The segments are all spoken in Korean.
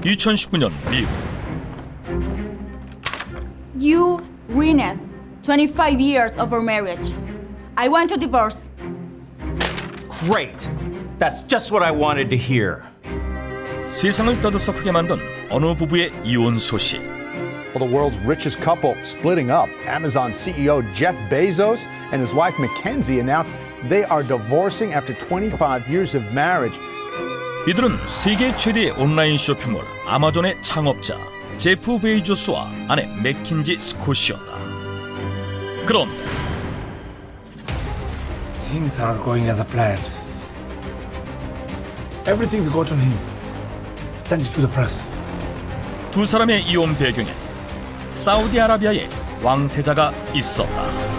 2019년 미국 You ruined 25 years of our marriage. I want to divorce. Great. That's just what I wanted to hear. 세상을 떠들썩하게 만든 어느 부부의 이혼 소식 Well, the world's richest couple splitting up. Amazon CEO Jeff Bezos and his wife Mackenzie announced they are divorcing after 25 years of marriage. 이들은 세계 최대의 온라인 쇼핑몰 아마존의 창업자 제프 베이조스와 아내 맥킨지 스콧이었다. 그런데 Things aren't going as a plan. Everything we got on him, send it to the press. 두 사람의 이혼 배경에 사우디아라비아의 왕세자가 있었다.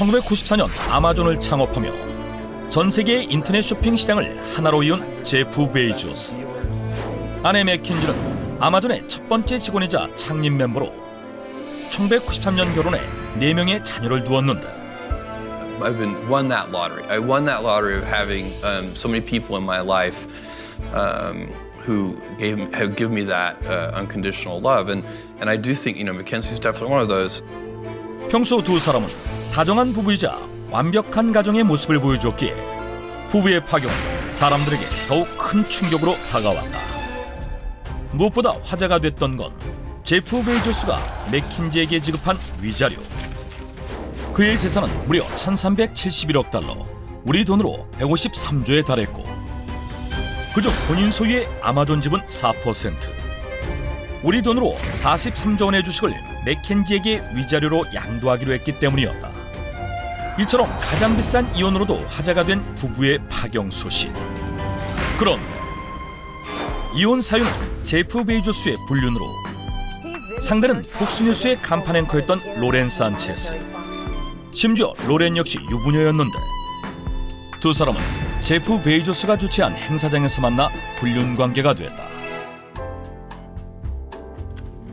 (1994년) 아마존을 창업하며 전 세계의 인터넷 쇼핑 시장을 하나로 이은 제프 베이조스 아내 맥킨지는 아마존의 첫 번째 직원이자 창립 멤버로 1993년 결혼해 4명의 자녀를 두었는데 I've been won that lottery. I won that lottery of having um, so many people in my life um, who gave have given me that uh, unconditional love, and and I do think you know Mackenzie's definitely one of those. 평소 두 사람은 다정한 부부이자 완벽한 가정의 모습을 보여줬기에 부부의 파경은 사람들에게 더욱 큰 충격으로 다가왔다. 무엇보다 화제가 됐던 건 제프 베이조스가 맥킨지에게 지급한 위자료. 그의 재산은 무려 1371억 달러, 우리 돈으로 153조에 달했고 그중 본인 소유의 아마존 지분 4%, 우리 돈으로 43조 원의 주식을 맥켄지에게 위자료로 양도하기로 했기 때문이었다. 이처럼 가장 비싼 이혼으로도 화제가 된 부부의 파경 소식. 그런데 이혼 사유는 제프 베이조스의 불륜으로 상대는 폭스뉴스의 간판 앵커였던 로렌 산체스. 심지어 로렌 역시 유부녀였는데 두 사람은 제프 베이조스가 주최한 행사장에서 만나 불륜 관계가 됐다.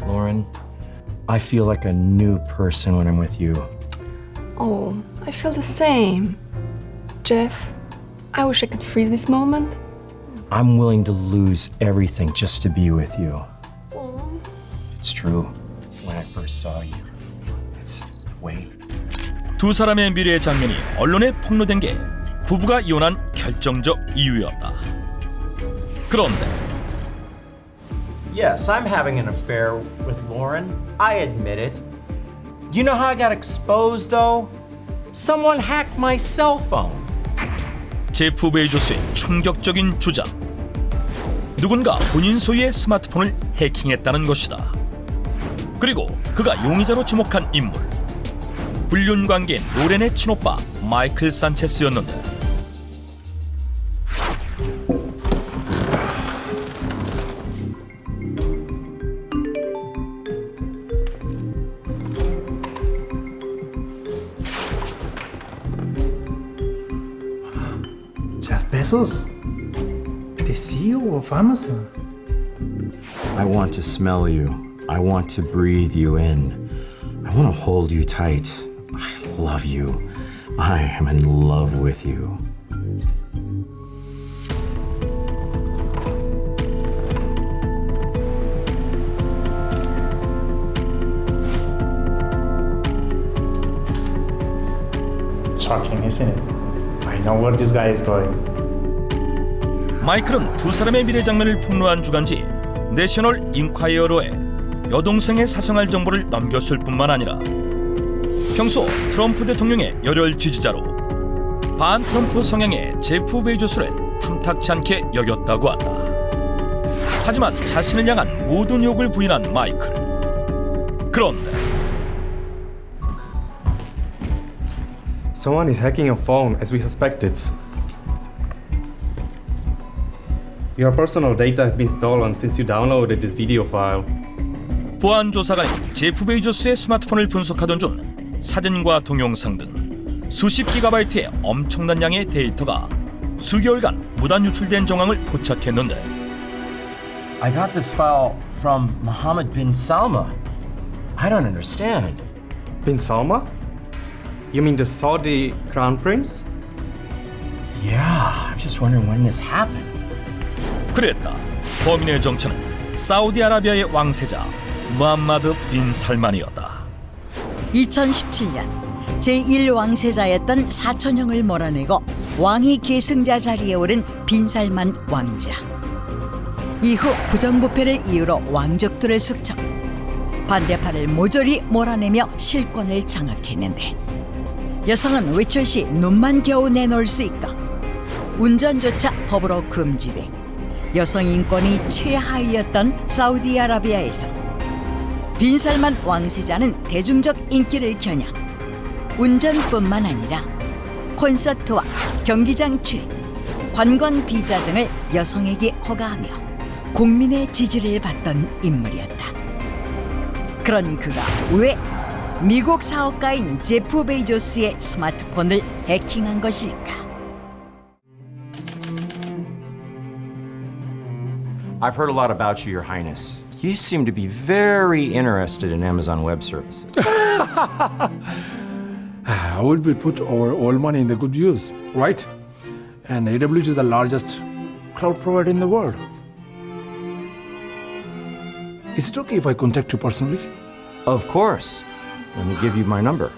Lauren, I feel like a new person when I'm with you. Oh, I feel the same. Jeff, I wish I could freeze this moment. I'm willing to lose everything just to be with you. It's true. When I first saw you, it's wait. 두 사람의 미래 장면이 언론에 폭로된 게 부부가 이혼한 결정적 이유였다. 그런데 Yes, I'm having an affair with Lauren. I admit it. You know how I got exposed though? Someone hacked my cell phone. 제프 베이조스의 충격적인 주장. 누군가 본인 소유의 스마트폰을 해킹했다는 것이다. 그리고 그가 용의자로 지목한 인물. 불륜 관계인 로렌의 친오빠 마이클 산체스였는데 Jeff Bezos, the CEO of Amazon. I want to smell you. I want to breathe you in. I want to hold you tight. I love you. I am in love with you. Shocking, isn't it? Know where this guy is going. 마이클은 두 사람의 미래 장면을 폭로한 주간지 내셔널 인콰이어로에 여동생의 사생활 정보를 넘겼을 뿐만 아니라 평소 트럼프 대통령의 열혈 지지자로 반 트럼프 성향의 제프 베이조스를 탐탁치 않게 여겼다고 한다. 하지만 자신을 향한 모든 욕을 부인한 마이클. 그런데 Someone is hacking your phone as we suspected. Your personal data has been stolen since you downloaded this video file. 보안 조사관이 제프 베이조스의 스마트폰을 분석하던 중 사진과 동영상 등 수십 기가바이트의 엄청난 양의 데이터가 수개월간 무단 유출된 정황을 포착했는데 I got this file from Mohammed bin Salma. I don't understand. Bin Salma? You mean the Saudi crown prince? Yeah, I'm just wondering when this happened. 그랬다. 범인의 정체는 사우디아라비아의 왕세자 무함마드 빈 살만이었다. 2017년 제1왕세자였던 사촌형을 몰아내고 왕위 계승자 자리에 오른 빈살만 왕자. 이후 부정부패를 이유로 왕족들을 숙청, 반대파를 모조리 몰아내며 실권을 장악했는데 여성은 외출 시 눈만 겨우 내놓을 수 있고 운전조차 법으로 금지돼 여성 인권이 최하위였던 사우디아라비아에서 빈살만 왕세자는 대중적 인기를 겨냥 운전뿐만 아니라 콘서트와 경기장 출입, 관광 비자 등을 여성에게 허가하며 국민의 지지를 받던 인물이었다. 그런 그가 왜 미국 사업가인 제프 베이조스의 스마트폰을 해킹한 것일까? I've heard a lot about you, Your Highness. You seem to be very interested in Amazon Web Services. I would be put our all money in the good use, right? And AWS is the largest cloud provider in the world. Is it okay if I contact you personally? of course. Let me give you my number.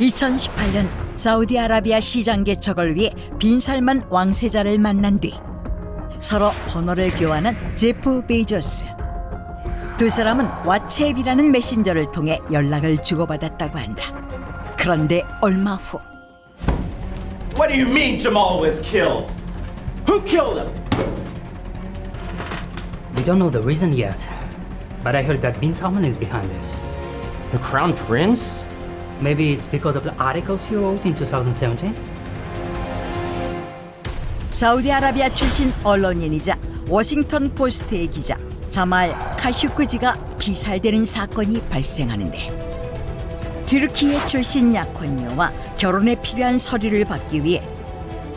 (2018년) 사우디아라비아 시장 개척을 위해 빈살만 왕세자를 만난 뒤 서로 번호를 교환한 제프 베이조스 두 사람은 왓츠앱이라는 메신저를 통해 연락을 주고받았다고 한다 그런데 얼마 후 What do you mean Jamal was killed? Who killed him? We don't know the reason yet, but I heard that Bin Salman is behind this. The Crown Prince? Maybe it's because of the articles he wrote in 2017? 사우디아라비아 출신 언론인이자 워싱턴 포스트의 기자 자말 카슈크지가 피살되는 사건이 발생하는데 튀르키예 출신 약혼녀와 결혼에 필요한 서류를 받기 위해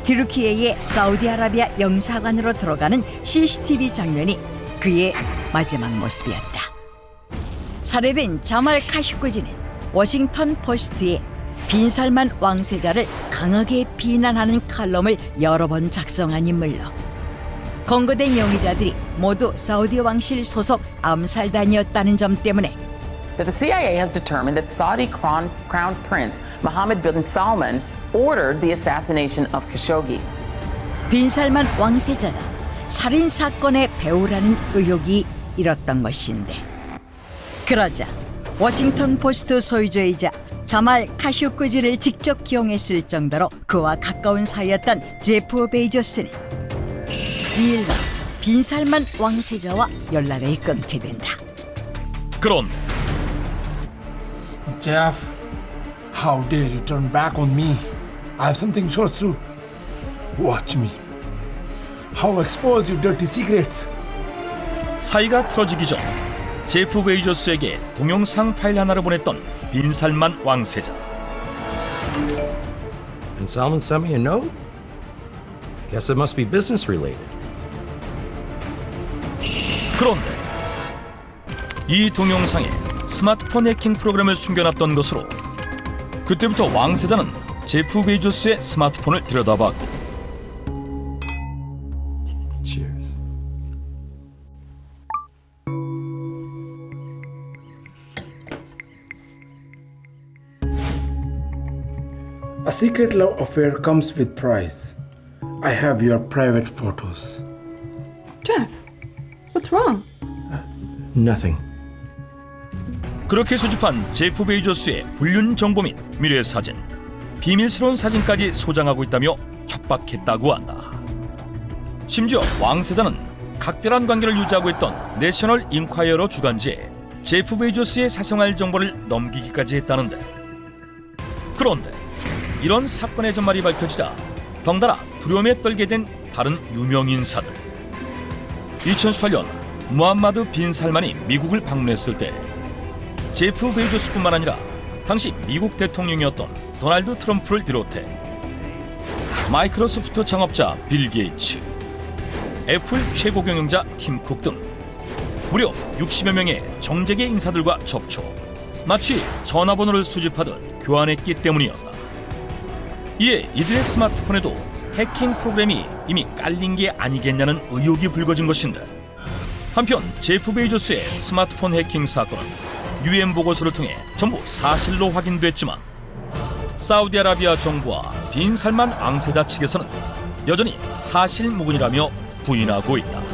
튀르키예의 사우디아라비아 영사관으로 들어가는 CCTV 장면이 그의 마지막 모습이었다. 살해된 자말 카슈크지는 워싱턴 포스트에 빈살만 왕세자를 강하게 비난하는 칼럼을 여러 번 작성한 인물로 검거된 용의자들이 모두 사우디 왕실 소속 암살단이었다는 점 때문에 that the CIA has determined that Saudi Crown, Crown Prince Mohammed bin Salman ordered the assassination of Khashoggi. 빈살만 왕세자가 살인 사건의 배우라는 의혹이 일었던 것인데 그러자 워싱턴 포스트 소유주이자 자말 카쇼크지를 직접 기용했을 정도로 그와 가까운 사이였던 제프 베이조스는 이일간 빈살만 왕세자와 연락을 끊게 된다. 그런 Jeff, how dare you turn back on me? I have something to show through. Watch me. How expose your dirty secrets. 사이가 틀어지기 전 제프 베이조스에게 동영상 파일 하나를 보냈던 빈살만 왕세자. And Salman sent me a note? Guess it must be business related. 그런데 이 동영상에 스마트폰 해킹 프로그램을 숨겨놨던 것으로 그때부터 왕세자는 제프 베이조스의 스마트폰을 들여다봤고 secret love affair comes with price. I have your private photos. Jeff, what's wrong? Nothing. 그렇게 수집한 제프 베이조스의 불륜 정보 및 미래 사진, 비밀스러운 사진까지 소장하고 있다며 협박했다고 한다. 심지어 왕세자는 각별한 관계를 유지하고 있던 내셔널 인콰이어러 주간지에 제프 베이조스의 사생활 정보를 넘기기까지 했다는데 그런데 이런 사건의 전말이 밝혀지자 덩달아 두려움에 떨게 된 다른 유명 인사들 2018년 무함마드 빈 살만이 미국을 방문했을 때 제프 베이조스뿐만 아니라 당시 미국 대통령이었던 도널드 트럼프를 비롯해 마이크로소프트 창업자 빌 게이츠, 애플 최고 경영자 팀 쿡 등 무려 60여 명의 정재계 인사들과 접촉. 마치 전화번호를 수집하듯 교환했기 때문이었다. 이에 이들의 스마트폰에도 해킹 프로그램이 이미 깔린 게 아니겠냐는 의혹이 불거진 것인데 한편 제프 베이조스의 스마트폰 해킹 사건은 유엔 보고서를 통해 전부 사실로 확인됐지만 사우디아라비아 정부와 빈살만 왕세자 측에서는 여전히 사실무근이라며 부인하고 있다.